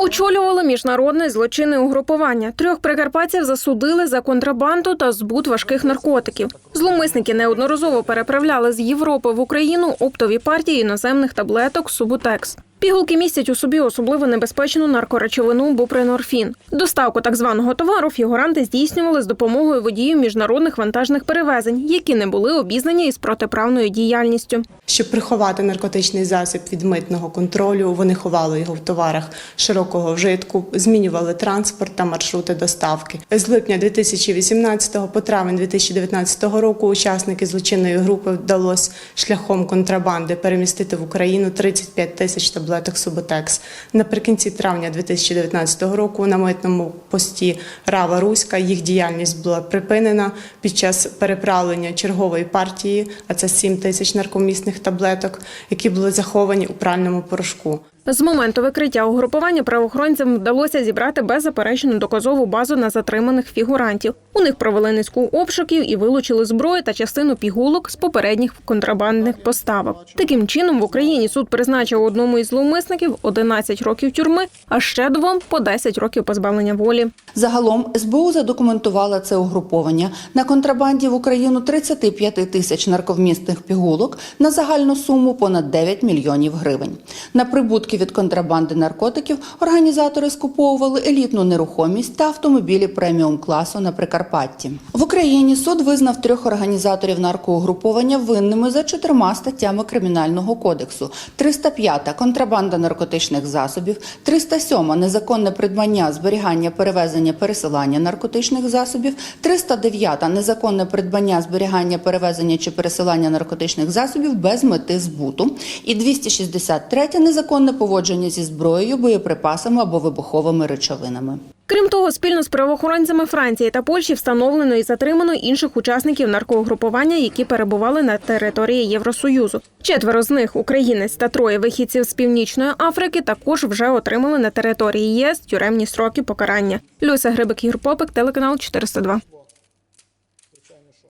Очолювали міжнародне злочинне угрупування. Трьох прикарпатців засудили за контрабанду та збут важких наркотиків. Зловмисники неодноразово переправляли з Європи в Україну оптові партії іноземних таблеток Субутекс. Пігулки містять у собі особливо небезпечну наркоречовину бупринорфін. Доставку так званого товару фігуранти здійснювали з допомогою водіїв міжнародних вантажних перевезень, які не були обізнані із протиправною діяльністю. Щоб приховати наркотичний засіб від митного контролю, вони ховали його в товарах широкого вжитку, змінювали транспорт та маршрути доставки. З липня 2018 по травень 2019 року учасники злочинної групи вдалося шляхом контрабанди перемістити в Україну 35 тисяч таблеток Суботекс. Наприкінці травня 2019 року на митному пості Рава Руська їх діяльність була припинена під час переправлення чергової партії, а це 7 тисяч наркомісних таблеток, які були заховані у пральному порошку. З моменту викриття угрупування правоохоронцям вдалося зібрати беззаперечну доказову базу на затриманих фігурантів. У них провели низку обшуків і вилучили зброю та частину пігулок з попередніх контрабандних поставок. Таким чином в Україні суд призначив одному із зловмисників 11 років тюрми, а ще двом по 10 років позбавлення волі. Загалом СБУ задокументувала це угруповання на контрабанді в Україну 35 тисяч нарковмісних пігулок на загальну суму понад 9 мільйонів гривень. На прибутки від контрабанди наркотиків організатори скуповували елітну нерухомість та автомобілі преміум класу на Прикарпатті. В Україні суд визнав трьох організаторів наркоугруповання винними за чотирма статтями кримінального кодексу: 305 контрабанда наркотичних засобів, 307 незаконне придбання, зберігання, перевезення, пересилання наркотичних засобів, 309 незаконне придбання, зберігання, перевезення чи пересилання наркотичних засобів без мети збуту, і 263 незаконне поводження зі зброєю, боєприпасами або вибуховими речовинами. Крім того, спільно з правоохоронцями Франції та Польщі встановлено і затримано інших учасників наркоугрупування, які перебували на території Євросоюзу. Четверо з них українець та троє вихідців з північної Африки також вже отримали на території ЄС тюремні строки покарання. Люся Грибик Ігор Попик, телеканал 402.